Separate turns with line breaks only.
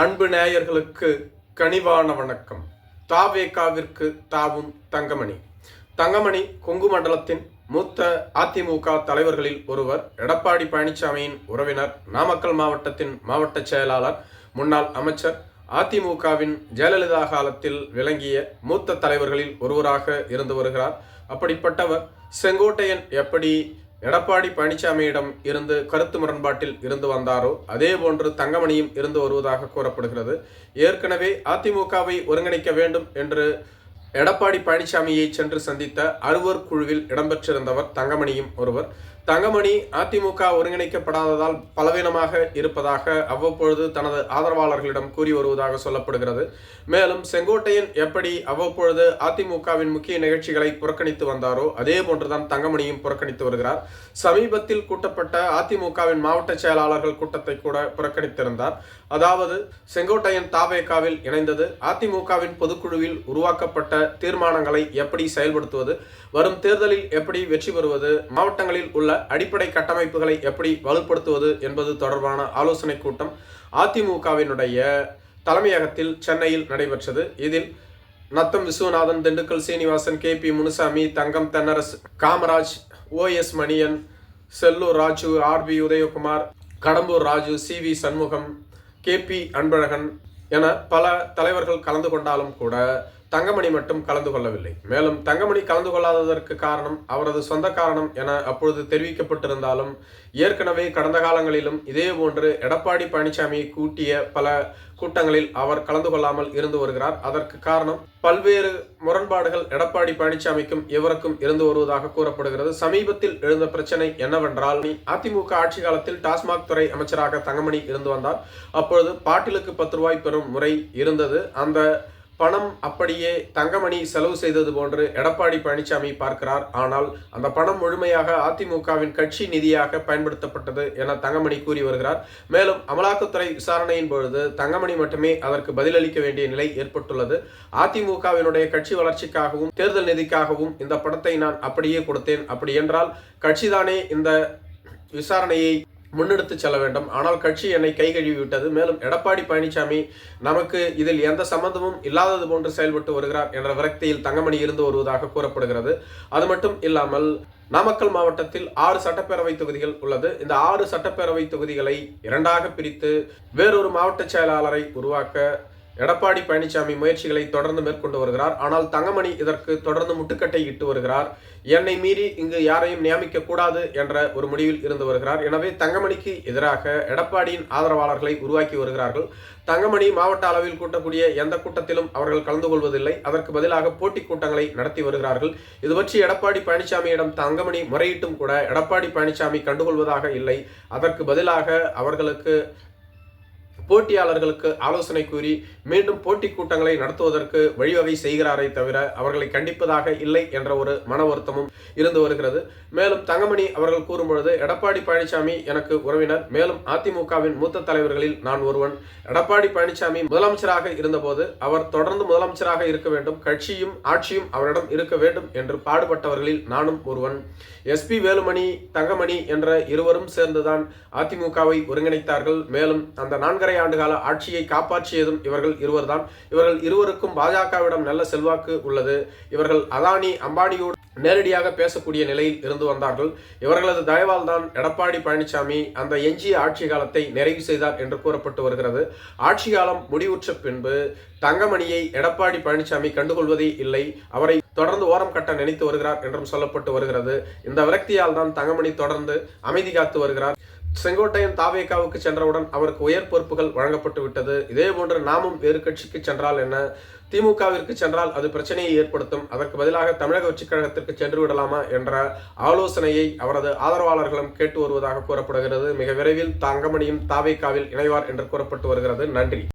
அன்பு நேயர்களுக்கு கனிவான வணக்கம். தாவேகாவிற்கு தாவும் தங்கமணி. தங்கமணி கொங்கு மண்டலத்தின் மூத்த அதிமுக தலைவர்களில் ஒருவர் எடப்பாடி பழனிசாமியின் உறவினர் நாமக்கல் மாவட்டத்தின் மாவட்ட செயலாளர் முன்னாள் அமைச்சர் அதிமுகவின் ஜெயலலிதா காலத்தில் விளங்கிய மூத்த தலைவர்களில் ஒருவராக இருந்து வருகிறார். அப்படிப்பட்டவர் செங்கோட்டையன் எப்படி எடப்பாடி பழனிசாமியிடம் இருந்து கருத்து முரண்பாட்டில் இருந்து வந்தாரோ அதே போன்று தங்கமணியும் இருந்து வருவதாக கூறப்படுகிறது. ஏற்கனவே அதிமுகவை ஒருங்கிணைக்க வேண்டும் என்று எடப்பாடி பழனிசாமியை சென்று சந்தித்த அறுவர் குழுவில் இடம்பெற்றிருந்தவர் தங்கமணியும் ஒருவர். தங்கமணி அதிமுக ஒருங்கிணைக்கப்படாததால் பலவீனமாக இருப்பதாக அவ்வப்பொழுது தனது ஆதரவாளர்களிடம் கூறி வருவதாக சொல்லப்படுகிறது. மேலும் செங்கோட்டையன் எப்படி அவ்வப்பொழுது அதிமுகவின் முக்கிய நிகழ்ச்சிகளை புறக்கணித்து வந்தாரோ அதே போன்றுதான் தங்கமணியும் புறக்கணித்து வருகிறார். சமீபத்தில் கூட்டப்பட்ட அதிமுகவின் மாவட்ட செயலாளர்கள் கூட்டத்தை கூட புறக்கணித்திருந்தார். அதாவது செங்கோட்டையன் தாவேகாவில் இணைந்தது அதிமுகவின் பொதுக்குழுவில் உருவாக்கப்பட்ட தீர்மானங்களை எப்படி செயல்படுத்துவது வரும் தேர்தலில் எப்படி வெற்றி பெறுவது மாவட்டங்களில் உள்ள உள்ள அடிப்படை கட்டமைப்புகளை எப்படி வலுப்படுத்துவது என்பது தொடர்பான ஆலோசனை கூட்டம் அதிமுகவினுடைய தலைமையகத்தில் சென்னையில் நடைபெற்றது. இதில் Natham Viswanathan Dindigul Srinivasan K P Munusamy Thangam Thennarasu Kamaraj O S Maniyan Sellur Raju R B Udhayakumar Kadambur Raju C V Shanmugam K P Anbazhagan என பல தலைவர்கள் கலந்து கொண்டாலும் கூட தங்கமணி மட்டும் கலந்து கொள்ளவில்லை. மேலும் தங்கமணி கலந்து கொள்ளாததற்கு காரணம் அவரது சொந்த காரணம் என அப்பொழுது தெரிவிக்கப்பட்டிருந்தாலும் ஏற்கனவே கடந்த காலங்களிலும் இதே போன்று எடப்பாடி பழனிசாமியை கூட்டிய பல கூட்டங்களில் அவர் கலந்து கொள்ளாமல் இருந்து வருகிறார். அதற்கு காரணம் பல்வேறு முரண்பாடுகள் எடப்பாடி பழனிசாமிக்கும் இவருக்கும் இருந்து வருவதாக கூறப்படுகிறது. சமீபத்தில் எழுந்த பிரச்சனை என்னவென்றால் அதிமுக ஆட்சி காலத்தில் டாஸ்மாக் துறை அமைச்சராக தங்கமணி இருந்து வந்தார். அப்பொழுது பாட்டிலுக்கு பத்து ரூபாய் பெறும் முறை இருந்தது. அந்த பணம் அப்படியே தங்கமணி செலவு செய்தது போன்று எடப்பாடி பழனிசாமி பார்க்கிறார். ஆனால் அந்த பணம் முழுமையாக அதிமுகவின் கட்சி நிதியாக பயன்படுத்தப்பட்டது என தங்கமணி கூறி வருகிறார். மேலும் அமலாக்கத்துறை விசாரணையின் பொழுது தங்கமணி மட்டுமே அதற்கு பதிலளிக்க வேண்டிய நிலை ஏற்பட்டுள்ளது. அதிமுகவினுடைய கட்சி வளர்ச்சிக்காகவும் தேர்தல் நிதிக்காகவும் இந்த பணத்தை நான் அப்படியே கொடுத்தேன். அப்படி என்றால் கட்சிதானே இந்த விசாரணையை முன்னெடுத்து செல்ல வேண்டும். ஆனால் கட்சி என்னை கை கழுவி விட்டது மேலும் எடப்பாடி பழனிசாமி நமக்கு இதில் எந்த சம்பந்தமும் இல்லாதது போன்று செயல்பட்டு வருகிறார் என்ற விரக்தியில் தங்கமணி இருந்து வருவதாக கூறப்படுகிறது. அது மட்டும் இல்லாமல் நாமக்கல் மாவட்டத்தில் ஆறு சட்டப்பேரவை தொகுதிகள் உள்ளது. இந்த ஆறு சட்டப்பேரவை தொகுதிகளை இரண்டாக பிரித்து வேறொரு மாவட்ட செயலாளரை உருவாக்க எடப்பாடி பழனிசாமி முயற்சிகளை தொடர்ந்து மேற்கொண்டு வருகிறார். ஆனால் தங்கமணி இதற்கு தொடர்ந்து முட்டுக்கட்டை இட்டு வருகிறார். என்னை மீறி இங்கு யாரையும் நியமிக்க கூடாது என்ற ஒரு முடிவில் இருந்து வருகிறார். எனவே தங்கமணிக்கு எதிராக எடப்பாடியின் ஆதரவாளர்களை உருவாக்கி வருகிறார்கள். தங்கமணி மாவட்ட அளவில் கூட்டக்கூடிய எந்த கூட்டத்திலும் அவர்கள் கலந்து கொள்வதில்லை. அதற்கு பதிலாக போட்டி கூட்டங்களை நடத்தி வருகிறார்கள். இது பற்றி எடப்பாடி பழனிசாமியிடம் தங்கமணி முறையிட்டும் கூட எடப்பாடி பழனிசாமி கண்டுகொள்வதாக இல்லை. அதற்கு பதிலாக அவர்களுக்கு போட்டியாளர்களுக்கு ஆலோசனை கூறி மீண்டும் போட்டி கூட்டங்களை நடத்துவதற்கு வழிவகை செய்கிறாரே தவிர அவர்களை கண்டிப்பதாக இல்லை என்ற ஒரு மன வருத்தமும் இருந்து வருகிறது. மேலும் தங்கமணி அவர்கள் கூறும்பொழுது எடப்பாடி பழனிசாமி எனக்கு உறவினர். மேலும் அதிமுகவின் மூத்த தலைவர்களில் நான் ஒருவன். எடப்பாடி பழனிசாமி முதலமைச்சராக இருந்தபோது அவர் தொடர்ந்து முதலமைச்சராக இருக்க வேண்டும். கட்சியும் ஆட்சியும் அவரிடம் இருக்க வேண்டும் என்று பாடுபட்டவர்களில் நானும் ஒருவன். எஸ்பி வேலுமணி தங்கமணி என்ற இருவரும் சேர்ந்துதான் அதிமுகவை ஒருங்கிணைத்தார்கள். மேலும் அந்த நான்கரை ஆண்டு கால ஆட்சியை காப்பாற்றியதும் இவர்கள் இருவர்தான். இவர்கள் இருவருக்கும் பாஜகவிடம் நல்ல செல்வாக்கு உள்ளது. இவர்கள் அதானி அம்பானியோடு நேரடியாக பேசக்கூடிய நிலையில் இருந்து வந்தார்கள். இவர்களது தயவால் தான் எடப்பாடி பழனிசாமி அந்த எஞ்சிய ஆட்சி காலத்தை நிறைவு செய்தார் என்று கூறப்பட்டு வருகிறது. ஆட்சி காலம் முடிவுற்ற பின்பு தங்கமணியை எடப்பாடி பழனிசாமி கண்டுகொள்வதே இல்லை. அவரை தொடர்ந்து ஓரம் கட்ட நினைத்து வருகிறார் என்றும் சொல்லப்பட்டு வருகிறது. இந்த விரக்தியால் தான் தங்கமணி தொடர்ந்து அமைதி காத்து வருகிறார். செங்கோட்டையன் தாவேகாவுக்கு சென்றவுடன் அவருக்கு உயர் பொறுப்புகள் வழங்கப்பட்டு விட்டது. இதே போன்று நாமும் வேறு கட்சிக்கு சென்றால் என்ன? திமுகவிற்கு சென்றால் அது பிரச்சனையை ஏற்படுத்தும். அதற்கு பதிலாக தமிழக வெற்றிக் கழகத்திற்கு சென்று விடலாமா என்ற ஆலோசனையை அவரது ஆதரவாளர்களும் கேட்டு வருவதாக கூறப்படுகிறது. மிக விரைவில் தங்கமணியும் தாவேகாவில் இணைவார் என்று கூறப்பட்டு வருகிறது. நன்றி.